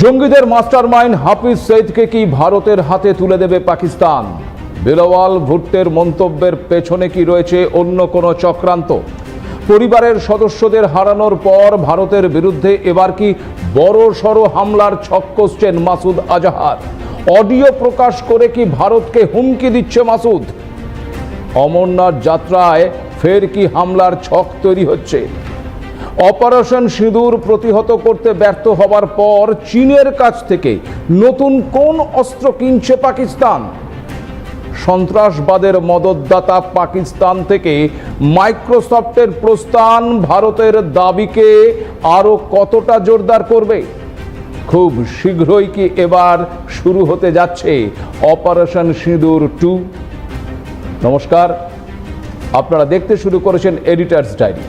জঙ্গিদের মাস্টারমাইন্ড হাফিজ সৈদকে কি ভারতের হাতে তুলে দেবে পাকিস্তান? বিলওয়াল ভুট্টের মন্তব্যের পেছনে কি রয়েছে অন্য কোনো চক্রান্ত? পরিবারের সদস্যদের হারানোর পর ভারতের বিরুদ্ধে এবার কি বড় সড় হামলার ছক কষছেন মাসুদ আজাহার? অডিও প্রকাশ করে কি ভারতকে হুমকি দিচ্ছে মাসুদ? অমরনাথ যাত্রায় ফের কি হামলার ছক তৈরি হচ্ছে? অপারেশন সিঁদুর প্রতিহত করতে ব্যর্থ হবার পর চীনের কাছ থেকে নতুন কোন অস্ত্র কিনছে পাকিস্তান? সন্ত্রাসবাদের মদতদাতা পাকিস্তান থেকে মাইক্রোসফটের প্রস্থান ভারতের দাবিকে আরও কতটা জোরদার করবে? খুব শীঘ্রই কি এবার শুরু হতে যাচ্ছে অপারেশন সিঁদুর টু? নমস্কার, আপনারা দেখতে শুরু করেছেন এডিটার্স ডায়েরি।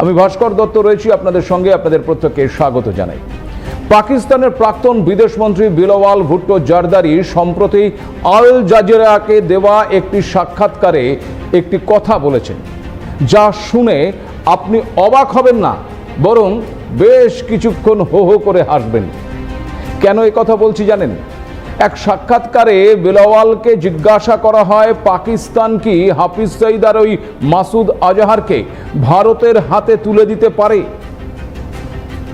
আমি ভাস্কর দত্ত রয়েছি আপনাদের সঙ্গে, আপনাদের প্রত্যেককে স্বাগত জানাই। পাকিস্তানের প্রাক্তন বিদেশমন্ত্রী বিলওয়াল ভুট্টো জারদারি সম্প্রতি আল জাজিরাকে দেওয়া একটি সাক্ষাৎকারে একটি কথা বলেছেন। যা শুনে আপনি অবাক হবেন না, বরং বেশ কিছুক্ষণ হো হো করে হাসবেন। কেন এই কথা বলছি জানেন? এক সাক্ষাৎকারে বিলওয়ালকে জিজ্ঞাসা করা হয়, পাকিস্তান কি হাফিজ সঈদ আর ওই মাসুদ আজাহারকে ভারতের হাতে তুলে দিতে পারে?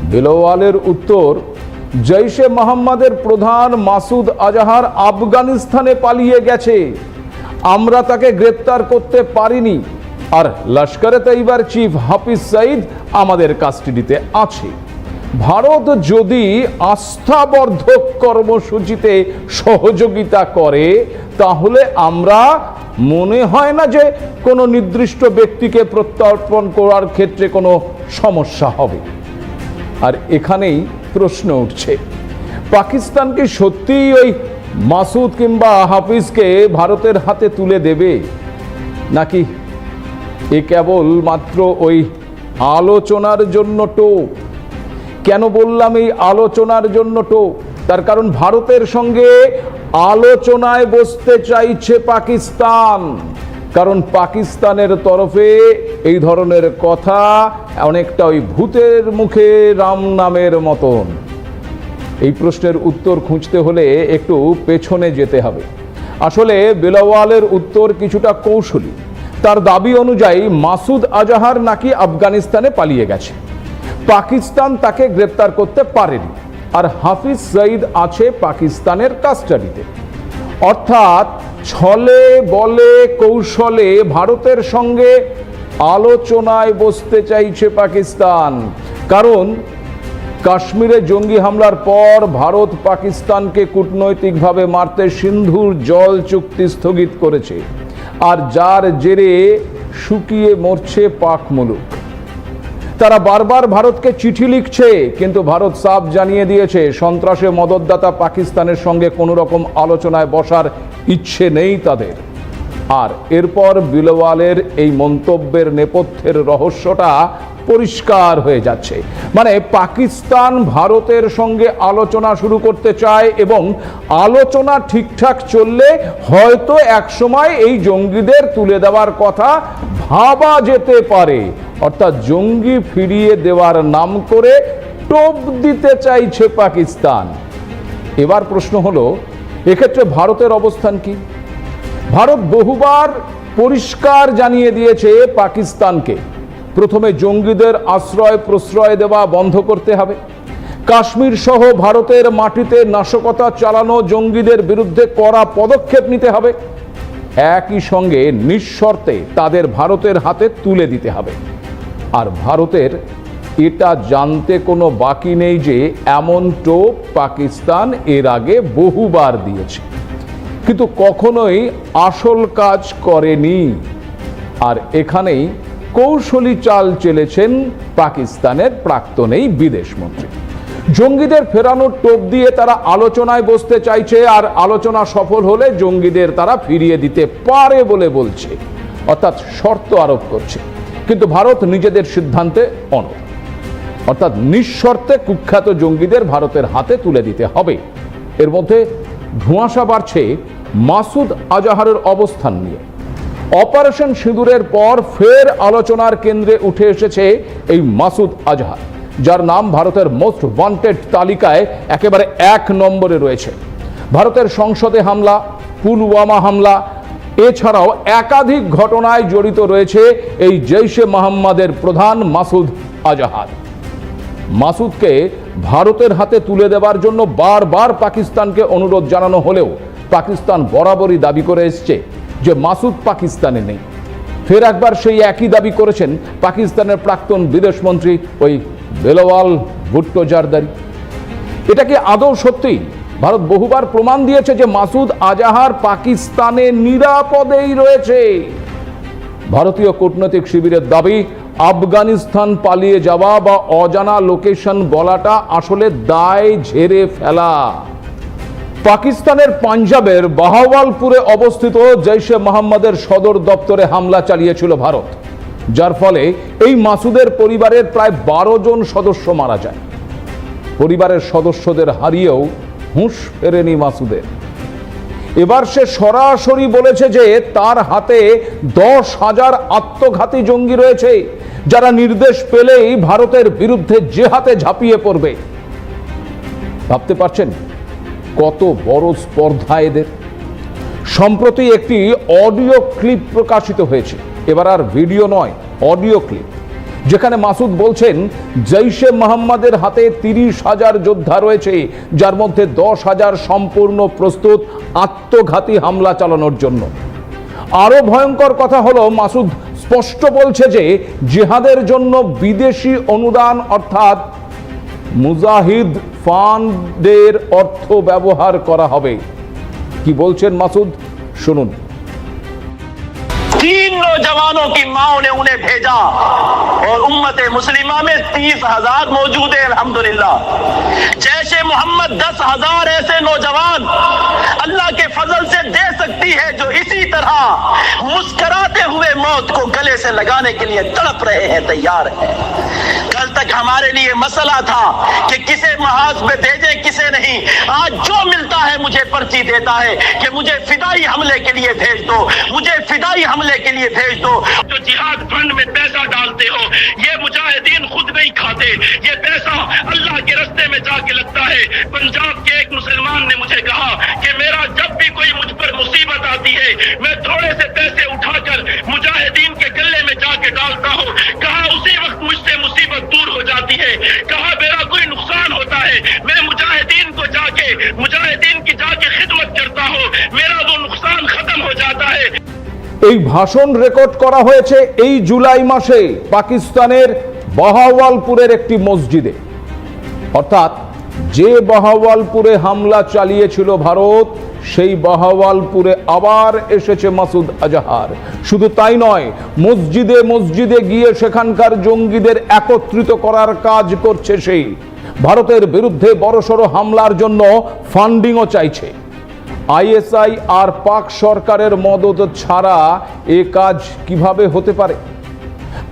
বিলওয়ালের উত্তর, জৈশে মোহাম্মদের প্রধান মাসুদ আজাহার আফগানিস্তানে পালিয়ে গেছে। আমরা তাকে গ্রেপ্তার করতে পারিনি। আর লস্করে তৈবার চিফ হাফিজ সঈদ আমাদের কাস্টডিতে আছে। ভারত যদি আস্থাবর্ধক কর্মসূচিতে সহযোগিতা করে, তাহলে আমরা মনে হয় না যে কোনো নির্দিষ্ট ব্যক্তিকে প্রত্যর্পণ করার ক্ষেত্রে কোনো সমস্যা হবে। আর এখানেই প্রশ্ন উঠছে, পাকিস্তান কি সত্যিই ওই মাসুদ কিংবা হাফিজকে ভারতের হাতে তুলে দেবে? নাকি এ কেবল মাত্র ওই আলোচনার জন্য টোপ? কেন বললাম এই আলোচনার জন্য টোপ তার কারণ ভারতের সঙ্গে আলোচনায় বসতে চাইছে পাকিস্তান। কারণ পাকিস্তানের তরফে এই ধরনের কথা অনেকটা ওই ভূতের মুখে রাম নামের মতন। এই প্রশ্নের উত্তর খুঁজতে হলে একটু পেছনে যেতে হবে। আসলে বেলাওয়ালের উত্তর কিছুটা কৌশলী। তার দাবি অনুযায়ী মাসুদ আজাহার নাকি আফগানিস্তানে পালিয়ে গেছে। পাকিস্তান তাকে গ্রেপ্তার করতে পারেনি। আর হাফিজ সঈদ আছে পাকিস্তানের কাস্টাডিতে। অর্থাৎ ছলে বলে কৌশলে ভারতের সঙ্গে আলোচনায় বসতে চাইছে পাকিস্তান। কারণ কাশ্মীরে জঙ্গি হামলার পর ভারত পাকিস্তানকে কূটনৈতিকভাবে মারতে সিন্ধুর জল চুক্তি স্থগিত করেছে। আর যার জেরে শুকিয়ে মরছে পাক মুলুক। তারা বারবার ভারতকে চিঠি লিখছে, কিন্তু ভারত সাফ জানিয়ে দিয়েছে, সন্ত্রাসে মদতদাতা পাকিস্তানের সঙ্গে কোনো রকম আলোচনায় বসার ইচ্ছে নেই তাদের। আর এরপর বিলওয়ালের এই মন্তব্যের নেপথ্যের রহস্যটা পরিষ্কার হয়ে যাচ্ছে। মানে পাকিস্তান ভারতের সঙ্গে আলোচনা শুরু করতে চায় এবং আলোচনা ঠিকঠাক চললে হয়তো একসময় এই জঙ্গিদের তুলে দেওয়ার কথা ভাবা যেতে পারে। অর্থাৎ জঙ্গি ফিরিয়ে দেওয়ার নাম করে টোপ দিতে চাইছে পাকিস্তান। এবার প্রশ্ন হলো, এক্ষেত্রে ভারতের অবস্থান কি? ভারত বহুবার পরিষ্কার জানিয়ে দিয়েছে পাকিস্তানকে। প্রথমে জঙ্গিদের আশ্রয় প্রশ্রয় দেওয়া বন্ধ করতে হবে। কাশ্মীর সহ ভারতের মাটিতে নাশকতা চালানো জঙ্গিদের বিরুদ্ধে কড়া পদক্ষেপ নিতে হবে। একই সঙ্গে নিঃশর্তে তাদের ভারতের হাতে তুলে দিতে হবে। আর ভারতের এটা জানতে কোনো বাকি নেই যে এমন টোপ পাকিস্তান এর আগে বহুবার দিয়েছে। কিন্তু কখনোই আসল কাজ করেনি। আর এখানেই কৌশলী চাল চেলেছেন পাকিস্তানের প্রাক্তন এই বিদেশমন্ত্রী জঙ্গিদের ফেরানোর টোপ দিয়ে তারা আলোচনায় বসতে চাইছে, আর আলোচনা সফল হলে জঙ্গিদের তারা ফিরিয়ে দিতে পারে বলে বলছে। অর্থাৎ শর্ত আরোপ করছে। কিন্তু ভারত নিজেদের সিদ্ধান্তে অনড়। অর্থাৎ নিঃশর্তে কুখ্যাত জঙ্গিদের ভারতের হাতে তুলে দিতে হবে। এর মধ্যে ধোঁয়াশা বাড়ছে মাসুদ আজাহারের অবস্থান নিয়ে। অপারেশন সিঁদুরের পর ফের আলোচনার কেন্দ্রে উঠে এসেছে এই মাসুদ আজহার। যার নাম ভারতের মোস্ট ওয়ান্টেড তালিকায় একেবারে এক নম্বরে রয়েছে। ভারতের সংসদে হামলা, পুলওয়ামা হামলা, এছাড়াও একাধিক ঘটনায় জড়িত রয়েছে এই জৈশে মোহাম্মদের প্রধান মাসুদ আজাহার। মাসুদকে ভারতের হাতে তুলে দেওয়ার জন্য বারবার পাকিস্তানকে অনুরোধ জানানো হলেও পাকিস্তান বরাবরই দাবি করে এসছে যে মাসুদ পাকিস্তানে নেই। ফের একবার সেই একই দাবি করেছেন পাকিস্তানের প্রাক্তন বিদেশমন্ত্রী ওই বেলওয়াল ভুট্টো জারদারি। এটা কি আদৌ সত্যি? ভারত বহুবার প্রমাণ দিয়েছে যে মাসুদ আজাহার পাকিস্তানে নিরাপদেই রয়েছে। ভারতীয় কূটনৈতিক শিবিরের দাবি, আফগানিস্তান পালিয়ে যাওয়া বা অজানা লোকেশন বলাটা আসলে দায় ঝেড়ে ফেলা। পাকিস্তানের পাঞ্জাবের বাহাওয়ালপুরে অবস্থিত জৈশে মোহাম্মদের সদর দপ্তরে হামলা চালিয়েছিল ভারত। যার ফলে এই মাসুদের পরিবারের প্রায় বারো জন সদস্য মারা যায়। পরিবারের সদস্যদের হারিয়েও হুঁশ ফেরেনি মাসুদের। এবার সে সরাসরি বলেছে যে তার হাতে দশ হাজার আত্মঘাতী জঙ্গি রয়েছে, যারা নির্দেশ পেলেই ভারতের বিরুদ্ধে যে হাতে ঝাঁপিয়ে পড়বে। ভাবতে পারছেন কত বড় স্পর্ধা এদের? সম্প্রতি একটি অডিও ক্লিপ প্রকাশিত হয়েছে। এবার আর ভিডিও নয়, অডিও ক্লিপ। যেখানে মাসুদ বলছেন, জৈশে মোহাম্মদের হাতে তিরিশ হাজার যোদ্ধা রয়েছে, যার মধ্যে দশ হাজার সম্পূর্ণ প্রস্তুত আত্মঘাতী হামলা চালানোর জন্য। আরও ভয়ঙ্কর কথা হলো, মাসুদ স্পষ্ট বলছে যে, জিহাদের জন্য বিদেশি অনুদান অর্থাৎ মুজাহিদ ফান্ডের অর্থ ব্যবহার করা হবে। কি বলছেন মাসুদ? শুনুন। نوجوانوں کی ماں نے انہیں بھیجا اور امت مسلمہ میں تیس ہزار موجود ہیں، الحمدللہ۔ جیش محمد دس ہزار ایسے نوجوان اللہ کے فضل سے دے سکتی ہے، جو اسی طرح مسکراتے ہوئے موت کو گلے سے لگانے کے لیے تڑپ رہے ہیں، تیار ہیں۔ کل تک ہمارے لیے مسئلہ تھا کہ کسے محاذ پہ بھیجے، کسے نہیں۔ آج جو ملتا ہے مجھے پرچی دیتا ہے کہ مجھے فدائی حملے کے لیے بھیج دو، مجھے فدائی حملے کے لیے بھیج دو۔ جو جہاد فنڈ میں پیسہ ڈالتے এই ভাষণ রেকর্ড করা হয়েছে এই জুলাই মাসে পাকিস্তানের বাহাওয়ালপুরের একটি মসজিদে। অর্থাৎ যে বাহাওয়ালপুরে হামলা চালিয়েছিল ভারত, সেই বাহাওয়ালপুরে আবার এসেছে মাসুদ আজাহার। শুধু তাই নয়, মসজিদে মসজিদে গিয়ে সেখানকার জঙ্গিদের একত্রিত করার কাজ করছে সেই। ভারতের বিরুদ্ধে বড়সড় হামলার জন্য ফান্ডিংও চাইছে। আইএসআই আর পাক সরকারের মদত ছাড়া এ কাজ কীভাবে হতে পারে?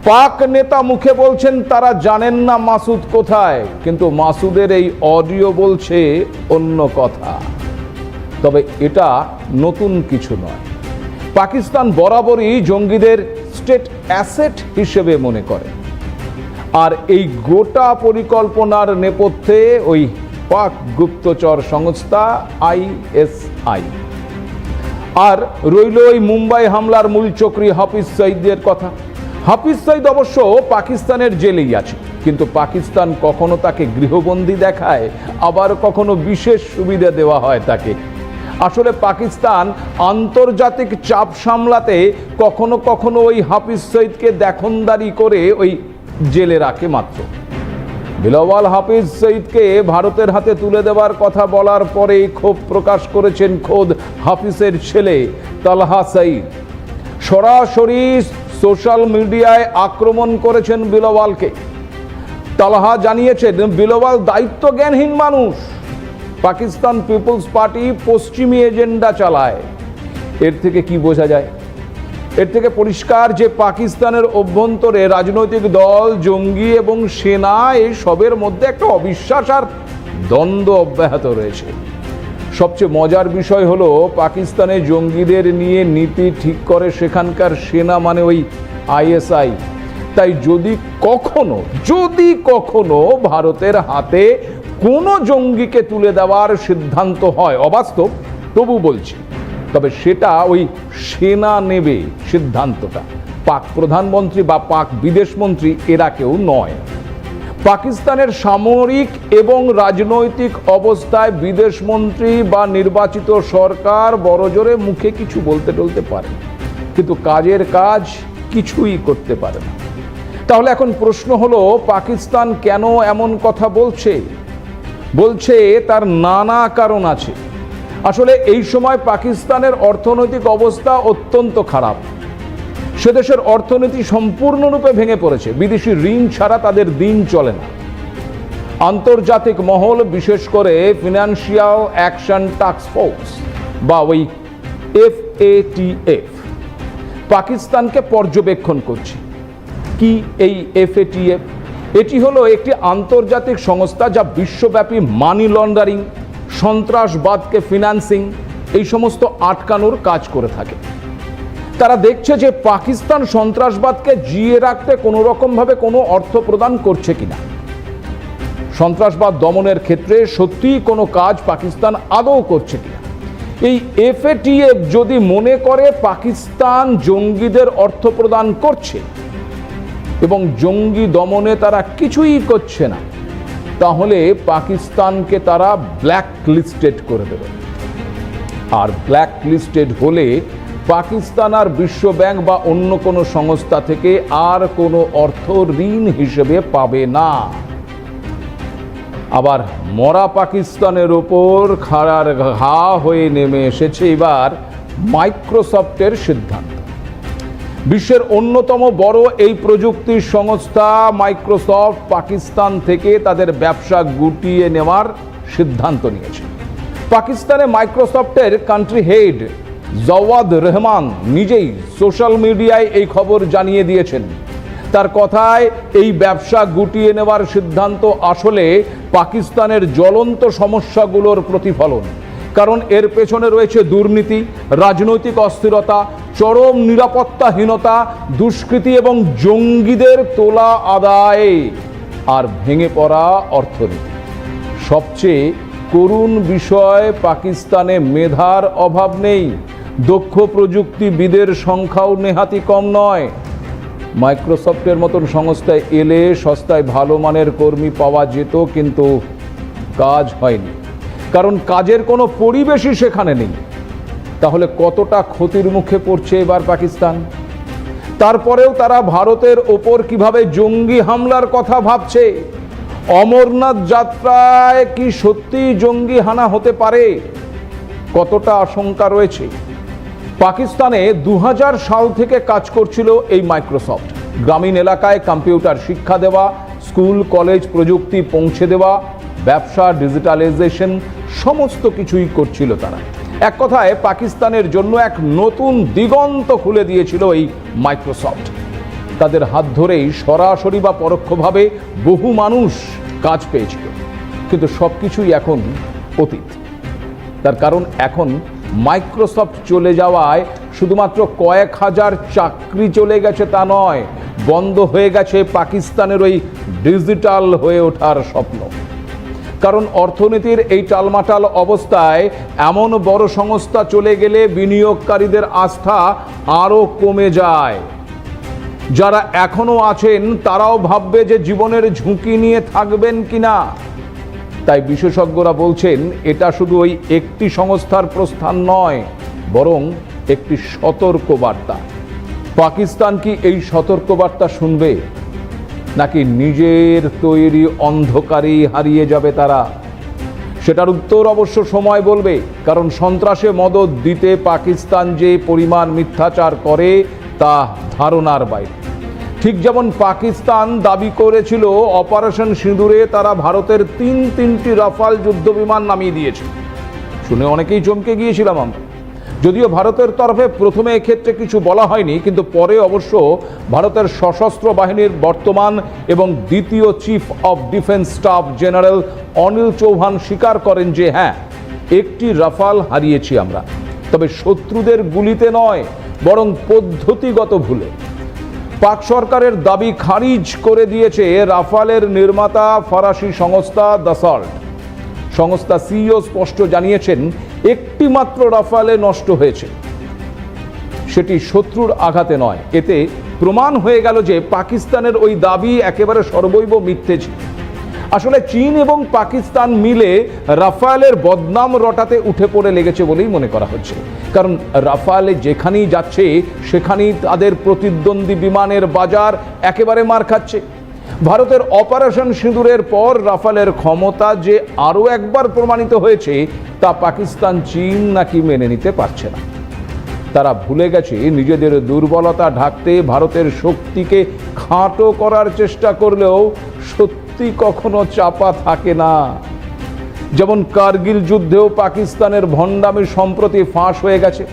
পাক নেতা মুখে বলছেন, তারা জানেন না মাসুদ কোথায়। কিন্তু মাসুদের এই অডিও বলছে অন্য কথা। তবে এটা নতুন কিছু নয়। পাকিস্তান বরাবরই জঙ্গিদের স্টেট অ্যাসেট হিসেবে মনে করে। আর এই গোটা পরিকল্পনার নেপথ্যে ওই পাক গুপ্তচর সংস্থা আইএসআই। আর রইল ওই মুম্বাই হামলার মূল চক্রী হাফিজ সঈদের কথা। হাফিজ সঈদ অবশ্য পাকিস্তানের জেলেই আছে, কিন্তু পাকিস্তান কখনো তাকে গৃহবন্দী দেখায়, আবার কখনো বিশেষ সুবিধা দেওয়া হয় তাকে। আসলে পাকিস্তান আন্তর্জাতিক চাপ সামলাতে কখনো কখনো ওই হাফিজ সঈদকে দেখনদারি করে ওই জেলে রাখে মাত্র। বিলাওয়াল হাফিজ সঈদকে ভারতের হাতে তুলে দেওয়ার কথা বলার পরেই ক্ষোভ প্রকাশ করেছেন খোদ হাফিজের ছেলে তালহা সঈদ। সরাসরি সোশ্যাল মিডিয়ায় আক্রমণ করেছেন বিলওয়ালকে। তালহা জানিয়েছেন, বিলওয়াল দায়িত্ব জ্ঞানহীন মানুষ। পাকিস্তান পিপলস পার্টি পশ্চিমী এজেন্ডা চালায়। এর থেকে কি বোঝা যায়? এর থেকে পরিষ্কার যে পাকিস্তানের অভ্যন্তরে রাজনৈতিক দল, জঙ্গি এবং সেনা, এই সবের মধ্যে একটা অবিশ্বাস আর দ্বন্দ্ব অব্যাহত রয়েছে। সবচেয়ে মজার বিষয় হলো, পাকিস্তানে জঙ্গিদের নিয়ে নীতি ঠিক করে সেখানকার সেনা মানে ওই আইএসআই। তাই যদি কখনো যদি কখনো ভারতের হাতে কোনো জঙ্গিকে তুলে দেওয়ার সিদ্ধান্ত হয়, অবাস্তব, তবু বলছি। তবে সেটা ওই সেনা নেবে সিদ্ধান্তটা। পাক প্রধানমন্ত্রী বা পাক বিদেশমন্ত্রী এরা কেউ নয়। পাকিস্তানের সামরিক এবং রাজনৈতিক অবস্থায় বিদেশমন্ত্রী বা নির্বাচিত সরকার বড়জোরে মুখে কিছু বলতে টলতে পারে। কিন্তু কাজের কাজ কিছুই করতে পারে না। তাহলে এখন প্রশ্ন হলো, পাকিস্তান কেন এমন কথা বলছে? বলছে তার নানা কারণ আছে। আসলে এই সময় পাকিস্তানের অর্থনৈতিক অবস্থা অত্যন্ত খারাপ। সে দেশের অর্থনীতি সম্পূর্ণরূপে ভেঙে পড়েছে। বিদেশি ঋণ ছাড়া তাদের দিন চলে না। আন্তর্জাতিক মহল, বিশেষ করে ফিনান্সিয়াল অ্যাকশন টাস্ক ফোর্স বা ওই এফ এফএটিএফ, পাকিস্তানকে পর্যবেক্ষণ করছে। কি এই এফএটিএফ? এটি হলো একটি আন্তর্জাতিক সংস্থা যা বিশ্বব্যাপী মানি লন্ডারিং সন্ত্রাসবাদকে ফিনান্সিং এই সমস্ত আটকানোর কাজ করে থাকে। তারা দেখছে যে পাকিস্তান সন্ত্রাসবাদকে জিয়ে রাখতে কোনো রকমভাবে কোনো অর্থ প্রদান করছে কিনা। সন্ত্রাসবাদ দমনের ক্ষেত্রে সত্যিই কোনো কাজ পাকিস্তান আদৌ করছে কিনা। এই এফএটিএফ যদি মনে করে পাকিস্তান জঙ্গিদের অর্থ প্রদান করছে এবং জঙ্গি দমনে তারা কিছুই করছে না তাহলে পাকিস্তানকে তারা ব্ল্যাক লিস্টেড করে দেবে। আর ব্ল্যাক লিস্টেড হলে পাকিস্তান আর বিশ্ব ব্যাংক বা অন্য কোনো সংস্থা থেকে আর কোনো অর্থ ঋণ হিসেবে পাবে না। আবার মরা পাকিস্তানের ওপর খাড়ার ঘা হয়ে নেমে এসেছে এবার মাইক্রোসফটের সিদ্ধান্ত। বিশ্বের অন্যতম বড় এই প্রযুক্তি সংস্থা মাইক্রোসফট পাকিস্তান থেকে তাদের ব্যবসা গুটিয়ে নেওয়ার সিদ্ধান্ত নিয়েছে। পাকিস্তানে মাইক্রোসফটের কান্ট্রি হেড জওয়াদ রহমান নিজেই সোশ্যাল মিডিয়ায় এই খবর জানিয়ে দিয়েছেন। তার কথায়, এই ব্যবসা গুটিয়ে নেওয়ার সিদ্ধান্ত আসলে পাকিস্তানের জ্বলন্ত সমস্যাগুলোর প্রতিফলন। কারণ এর পেছনে রয়েছে দুর্নীতি, রাজনৈতিক অস্থিরতা চরম নিরাপত্তাহীনতা, দুষ্কৃতি এবং জঙ্গিদের তোলা আদায়। আর ভেঙে পড়া অর্থনীতি। সবচেয়ে করুণ বিষয়, পাকিস্তানে মেধার অভাব নেই। দক্ষ প্রযুক্তিবিদের সংখ্যাও নেহাতি কম নয়। মাইক্রোসফটের মতন সংস্থায় এলে সস্তায় ভালো মানের কর্মী পাওয়া যেত, কিন্তু কাজ হয়নি। কারণ কাজের কোনো পরিবেশই সেখানে নেই। তাহলে কতটা ক্ষতির মুখে পড়ছে এবার পাকিস্তান? তারপরেও তারা ভারতের ওপর কীভাবে জঙ্গি হামলার কথা ভাবছে? অমরনাথ যাত্রায় কি সত্যি জঙ্গি হানা হতে পারে? কতটা আশঙ্কা রয়েছে? পাকিস্তানে দু হাজার সাল থেকে কাজ করছিল এই মাইক্রোসফট। গ্রামীণ এলাকায় কম্পিউটার শিক্ষা দেওয়া, স্কুল, কলেজ প্রযুক্তি পৌঁছে দেওয়া, ব্যবসা, ডিজিটালাইজেশন, সমস্ত কিছুই করছিল তারা। এক কথায়, পাকিস্তানের জন্য এক নতুন দিগন্ত খুলে দিয়েছিল এই মাইক্রোসফট। তাদের হাত ধরেই সরাসরি বা পরোক্ষভাবে বহু মানুষ কাজ পেয়েছিল। কিন্তু সব কিছুই এখন অতীত। তার কারণ এখন মাইক্রোসফট চলে যাওয়ায় শুধুমাত্র কয়েক হাজার চাকরি চলে গেছে তা নয়, বন্ধ হয়ে গেছে পাকিস্তানের ওই ডিজিটাল হয়ে ওঠার স্বপ্ন। কারণ অর্থনীতির এই টালমাটাল অবস্থায় এমন বড় সংস্থা চলে গেলে বিনিয়োগকারীদের আস্থা আরও কমে যায়। যারা এখনও আছেন, তারাও ভাববে যে জীবনের ঝুঁকি নিয়ে থাকবেন কিনা। তাই বিশেষজ্ঞরা বলছেন, এটা শুধু ওই একটি সংস্থার প্রস্থান নয়, বরং একটি সতর্ক বার্তা পাকিস্তান কি এই সতর্ক বার্তা শুনবে? নাকি নিজের তৈরি অন্ধকারেই হারিয়ে যাবে তারা? সেটার উত্তর অবশ্য সময় বলবে, কারণ সন্ত্রাসে মদত দিতে পাকিস্তান যে পরিমাণ মিথ্যাচার করে, তা ধারণার বাইরে। ঠিক যেমন পাকিস্তান দাবি করেছিল, অপারেশন সিঁদুরে তারা ভারতের তিন তিনটি রাফাল যুদ্ধ বিমান নামিয়ে দিয়েছে শুনে অনেকেই চমকে গিয়েছিলাম আমরা। যদিও ভারতের তরফে প্রথমে এক্ষেত্রে কিছু বলা হয়নি, কিন্তু পরে অবশ্য ভারতের সশস্ত্র বাহিনীর বর্তমান এবং দ্বিতীয় chief of defence staff general Anil Chauhan স্বীকার করেন যে হ্যাঁ একটি রাফাল হারিয়েছি আমরা। তবে শত্রুদের গুলিতে নয়, বরং পদ্ধতিগত ভুলে। পাক সরকারের দাবি খারিজ করে দিয়েছে রাফালের নির্মাতা ফরাসি সংস্থা দাসল্ট সংস্থা সিইও স্পষ্ট জানিয়েছেন একটি মাত্র রাফালে নষ্ট হয়েছে। সেটি শত্রুর আঘাতে নয়। এতে প্রমাণ হয়ে গেল যে পাকিস্তানের ওই দাবি একেবারে সর্বৈব মিথ্যে ছিল। আসলে চীন এবং পাকিস্তান মিলে রাফায়েলের বদনাম রটাতে উঠে পড়ে লেগেছে বলেই মনে করা হচ্ছে। কারণ রাফায়েলে যেখানেই যাচ্ছে, সেখানেই তাদের প্রতিদ্বন্দ্বী বিমানের বাজার একেবারে মার খাচ্ছে। ভারতের অপারেশন সিঁদুরের পর রাফালের ক্ষমতা যে আরও একবার প্রমাণিত হয়েছে, তা পাকিস্তান, চীন নাকি মেনে নিতে পারছে না। তারা ভুলে গেছে নিজেদের দুর্বলতা ঢাকতে ভারতের শক্তিকে খাটো করার চেষ্টা করলেও সত্যি কখনো চাপা থাকে না। যেমন কার্গিল যুদ্ধেও পাকিস্তানের ভণ্ডামি সম্প্রতি ফাঁস হয়ে গেছে।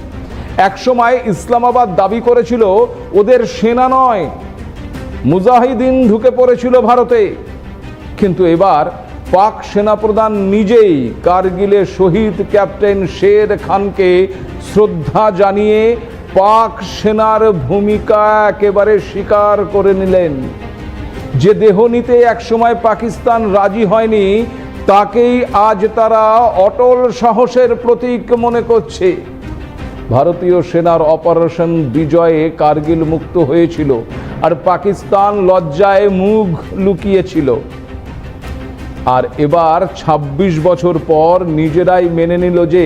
একসময় ইসলামাবাদ দাবি করেছিল, ওদের সেনা নয় মুজাহিদিন ঢুকে পড়েছিল ভারতে। কিন্তু এবার পাক সেনাপ্রধান নিজেই কার্গিলে শহীদ ক্যাপ্টেন শের খানকে শ্রদ্ধা জানিয়ে পাক সেনার ভূমিকা একেবারে স্বীকার করে নিলেন। যে দেহ নিতে একসময় পাকিস্তান রাজি হয়নি, তাকেই আজ তারা অটল সাহসের প্রতীক মনে করছে। ভারতীয় সেনার অপারেশন বিজয়ে কার্গিল মুক্ত হয়েছিল আর পাকিস্তান লজ্জায় মুখ লুকিয়েছিল। আর এবার ২৬ বছর পর নিজেরাই মেনে নিল যে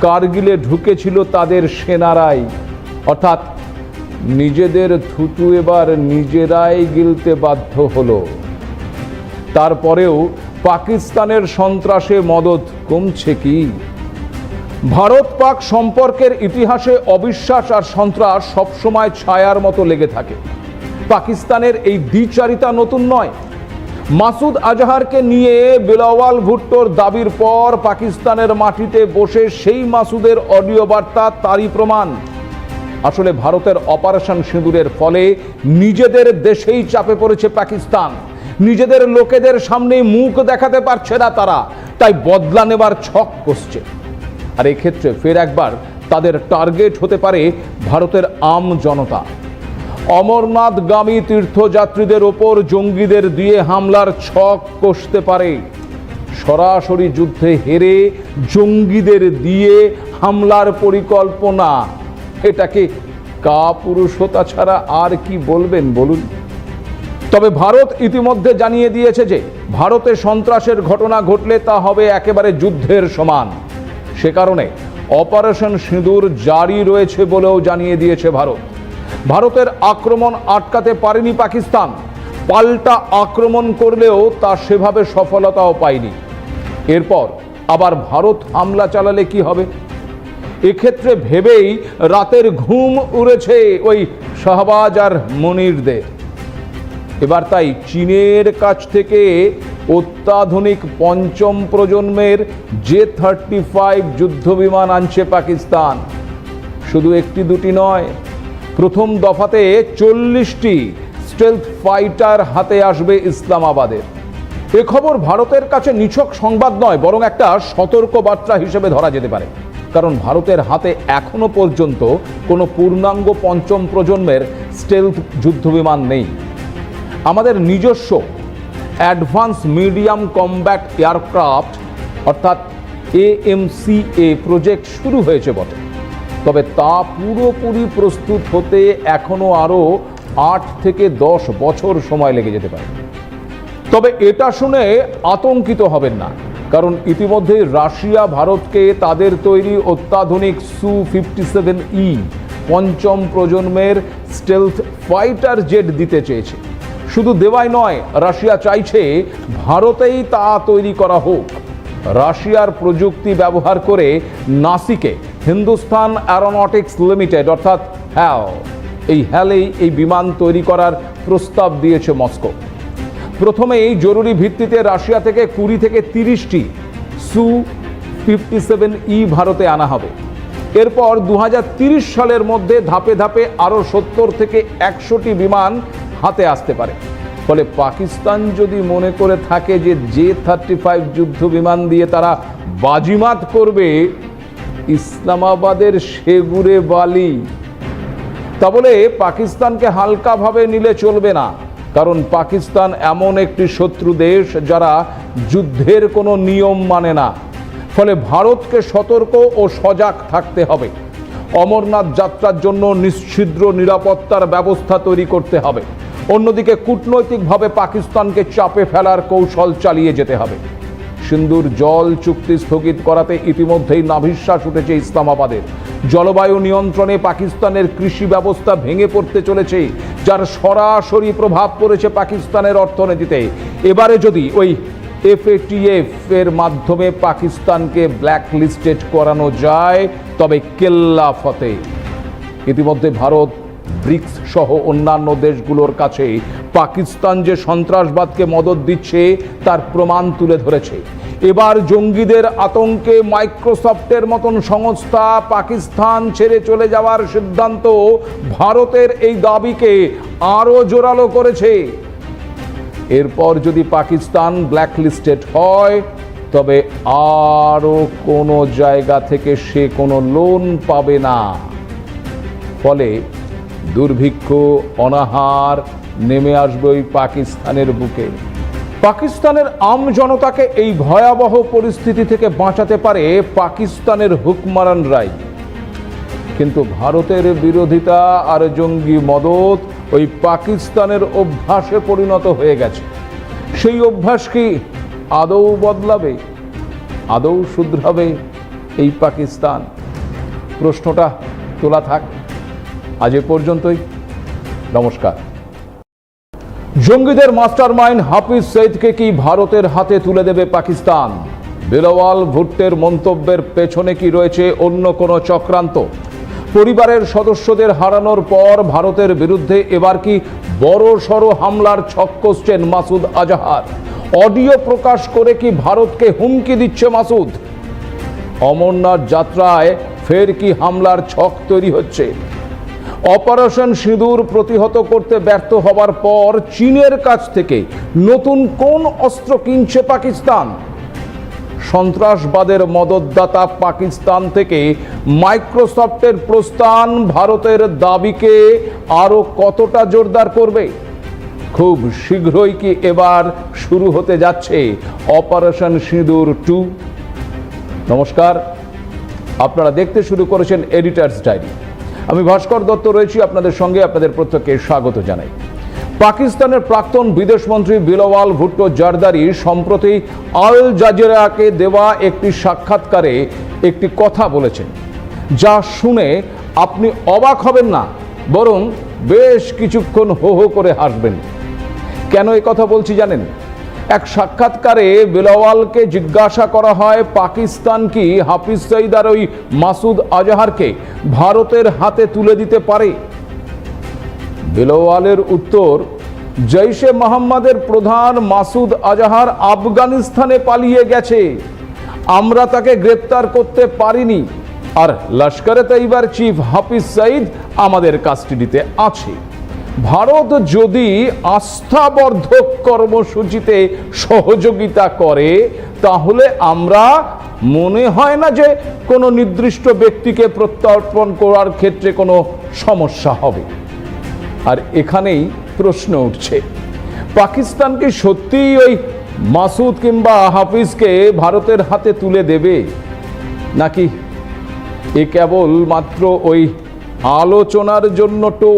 কার্গিলে ঢুকেছিল তাদের সেনারাই। অর্থাৎ নিজেদের থুতু এবার নিজেরাই গিলতে বাধ্য হলো। তারপরেও পাকিস্তানের সন্ত্রাসে মদত কমছে কি? ভারত পাক সম্পর্কের ইতিহাসে অবিশ্বাস আর সন্ত্রাস সবসময় ছায়ার মতো লেগে থাকে। পাকিস্তানের এই দ্বিচারিতা নতুন নয়। মাসুদ আজহারকে নিয়ে বেলাওয়াল ভুট্টোর দাবির পর পাকিস্তানের মাটিতে বসে সেই মাসুদের অডিও বার্তা, তারই প্রমাণ। আসলে ভারতের অপারেশন সিঁদুরের ফলে নিজেদের দেশেই চাপে পড়েছে পাকিস্তান। নিজেদের লোকেদের সামনে মুখ দেখাতে পারছে না তারা। তাই বদলা নেবার ছক কষছে। আর এক্ষেত্রে ফের একবার তাদের টার্গেট হতে পারে ভারতের আম জনতা। অমরনাথগামী তীর্থযাত্রীদের ওপর জঙ্গিদের দিয়ে হামলার ছক কষতে পারে। সরাসরি যুদ্ধে হেরে জঙ্গিদের দিয়ে হামলার পরিকল্পনা। এটাকে কাপুরুষতা ছাড়া আর কি বলবেন বলুন? তবে ভারত ইতিমধ্যে জানিয়ে দিয়েছে যে, ভারতে সন্ত্রাসের ঘটনা ঘটলে তা হবে একেবারে যুদ্ধের সমান। সে কারণে অপারেশন সিঁদুর জারি রয়েছে বলেও জানিয়ে দিয়েছে ভারত। ভারতের আক্রমণ আটকাতে পারেনি পাকিস্তান। পাল্টা আক্রমণ করলেও তা সেভাবে সফলতাও পায়নি। এরপর আবার ভারত হামলা চালালে কি হবে? এক্ষেত্রে ভেবেই রাতের ঘুম উড়েছে ওই শাহবাজ আর মনিরদের এবার তাই চীনের কাছ থেকে অত্যাধুনিক পঞ্চম প্রজন্মের জে থার্টি ফাইভ যুদ্ধবিমান আনছে পাকিস্তান। শুধু একটি দুটি নয়, প্রথম দফাতে চল্লিশটি স্টেলথ ফাইটার হাতে আসবে ইসলামাবাদের এ খবর ভারতের কাছে নিছক সংবাদ নয়, বরং একটা সতর্ক বার্তা হিসেবে ধরা যেতে পারে। কারণ ভারতের হাতে এখনও পর্যন্ত কোনো পূর্ণাঙ্গ পঞ্চম প্রজন্মের স্টেলথ যুদ্ধবিমান নেই। আমাদের নিজস্ব অ্যাডভান্স মিডিয়াম কমব্যাট এয়ারক্রাফট, অর্থাৎ এএমসিএ প্রজেক্ট শুরু হয়েছে বটে। তবে তা পুরোপুরি প্রস্তুত হতে এখনও আরও আট থেকে দশ বছর সময় লেগে যেতে পারে। তবে এটা শুনে আতঙ্কিত হবেন না, কারণ ইতিমধ্যে রাশিয়া, ভারতকে তাদের তৈরি অত্যাধুনিক সু ফিফটি সেভেন ই পঞ্চম প্রজন্মের স্টেলথ ফাইটার জেট দিতে চেয়েছে। শুধু দেওয়াই নয়, রাশিয়া চাইছে ভারতেই তা তৈরি করা হোক। রাশিয়ার প্রযুক্তি ব্যবহার করে নাসিকে হিন্দুস্তান অ্যারোনটিক্স লিমিটেড, অর্থাৎ হ্যাল, এই হ্যালেই এই বিমান তৈরি করার প্রস্তাব দিয়েছে মস্কো। প্রথমেই জরুরি ভিত্তিতে রাশিয়া থেকে কুড়ি থেকে তিরিশটি সু ফিফটি সেভেন ই ভারতে আনা হবে। এরপর দু সালের মধ্যে ধাপে ধাপে আরও সত্তর থেকে একশোটি বিমান হাতে আসতে পারে। ফলে পাকিস্তান যদি মনে করে থাকে যে জে থার্টি ফাইভ যুদ্ধ বিমান দিয়ে তারা বাজিমাত করবে, ইসলামাবাদের সেগুরে বালি, তা বলে পাকিস্তানকে হালকাভাবে নিলে চলবে না। কারণ পাকিস্তান এমন একটি শত্রু দেশ যারা যুদ্ধের কোনো নিয়ম মানে না। ফলে ভারতকে সতর্ক ও সজাগ থাকতে হবে। অমরনাথ যাত্রার জন্য নিশ্ছিদ্র নিরাপত্তার ব্যবস্থা তৈরি করতে হবে। অন্যদিকে কূটনৈতিকভাবে পাকিস্তানকে চাপে ফেলার কৌশল চালিয়ে যেতে হবে। সিন্ধুর জল চুক্তি স্থগিত করাতে ইতিমধ্যেই নাভিশ্বাস উঠেছে ইসলামাবাদের। জলবায়ু নিয়ন্ত্রণে পাকিস্তানের কৃষি ব্যবস্থা ভেঙে পড়তে চলেছে, যার সরাসরি প্রভাব পড়েছে পাকিস্তানের অর্থনীতিতে। এবারে যদি ওই এফএটিএফ এর মাধ্যমে পাকিস্তানকে ব্ল্যাক লিস্টেড করানো যায়, তবে কেল্লা ফতে। ইতিমধ্যে ভারত ব্রিক্স সহ অন্যান্য দেশগুলোর কাছে পাকিস্তান যে সন্ত্রাসবাদকে মদত দিচ্ছে, তার প্রমাণ তুলে ধরেছে। এবার জঙ্গিদের আতঙ্কে মাইক্রোসফটের মতন সংস্থা পাকিস্তান ছেড়ে চলে যাওয়ার সিদ্ধান্ত ভারতের এই দাবিকে আরও জোরালো করেছে। এরপর যদি পাকিস্তান ব্ল্যাকলিস্টেড হয়, তবে আরও কোনো জায়গা থেকে সে কোনো লোন পাবে না। ফলে দুর্ভিক্ষ, অনাহার, নেমে আসবে ওই পাকিস্তানের বুকে। পাকিস্তানের আম জনতাকে এই ভয়াবহ পরিস্থিতি থেকে বাঁচাতে পারে পাকিস্তানের হুকমারানরাই কিন্তু ভারতের বিরোধিতা আর জঙ্গি মদত ওই পাকিস্তানের অভ্যাসে পরিণত হয়ে গেছে। সেই অভ্যাস কি আদৌ বদলাবে? আদৌ শুধরাবে এই পাকিস্তান? প্রশ্নটা তোলা থাক। আজ এ পর্যন্তই। নমস্কার। জঙ্গিদের মাস্টারমাইন্ড হাফিজ সৈদকে কি ভারতের হাতে তুলে দেবে পাকিস্তান? বিলওয়াল ভুট্টের মন্তব্যের পেছনে কি রয়েছে অন্য কোনো চক্রান্ত? পরিবারের সদস্যদের হারানোর পর ভারতের বিরুদ্ধে এবার কি বড় সড় হামলার ছক কষছেন মাসুদ আজাহার? অডিও প্রকাশ করে কি ভারতকে হুমকি দিচ্ছে মাসুদ? অমরনাথ যাত্রায় ফের কি হামলার ছক তৈরি হচ্ছে? অপারেশন সিঁদুর প্রতিহত করতে ব্যর্থ হবার পর চীনের কাছ থেকে নতুন কোন অস্ত্র কিনছে পাকিস্তান? সন্ত্রাসবাদের মদতদাতা পাকিস্তান থেকে মাইক্রোসফটের প্রস্থান ভারতের দাবিকে আরও কতটা জোরদার করবে? খুব শীঘ্রই কি এবার শুরু হতে যাচ্ছে অপারেশন সিঁদুর টু? নমস্কার, আপনারা দেখতে শুরু করেছেন এডিটার্স ডায়েরি। আমি ভাস্কর দত্ত রয়েছি আপনাদের সঙ্গে, আপনাদের প্রত্যেককে স্বাগত জানাই। পাকিস্তানের প্রাক্তন বিদেশমন্ত্রী বিলওয়াল ভুট্টো জারদারি সম্প্রতি আল জাজিরাকে দেওয়া একটি সাক্ষাৎকারে একটি কথা বলেছেন। যা শুনে আপনি অবাক হবেন না, বরং বেশ কিছুক্ষণ হো হো করে হাসবেন। কেন এই কথা বলছি জানেন? এক সাক্ষাৎকারে বিলওয়ালকে জিজ্ঞাসা করা হয়, পাকিস্তান কি হাফিজ সঈদ আর ওই মাসুদ আজাহারকে ভারতের হাতে তুলে দিতে পারে? বিলওয়ালের উত্তর, জৈশে মোহাম্মদের প্রধান মাসুদ আজাহার আফগানিস্তানে পালিয়ে গেছে। আমরা তাকে গ্রেপ্তার করতে পারিনি। আর লস্করে তৈবার চিফ হাফিজ সঈদ আমাদের কাস্টডিতে আছে। ভারত যদি আস্থাবর্ধক কর্মসূচিতে সহযোগিতা করে, তাহলে আমরা মনে হয় না যে কোনো নির্দিষ্ট ব্যক্তিকে প্রত্যর্পণ করার ক্ষেত্রে কোনো সমস্যা হবে। আর এখানেই প্রশ্ন উঠছে, পাকিস্তান কি সত্যিই ওই মাসুদ কিংবা হাফিজকে ভারতের হাতে তুলে দেবে? নাকি এ কেবল মাত্র ওই আলোচনার জন্য টো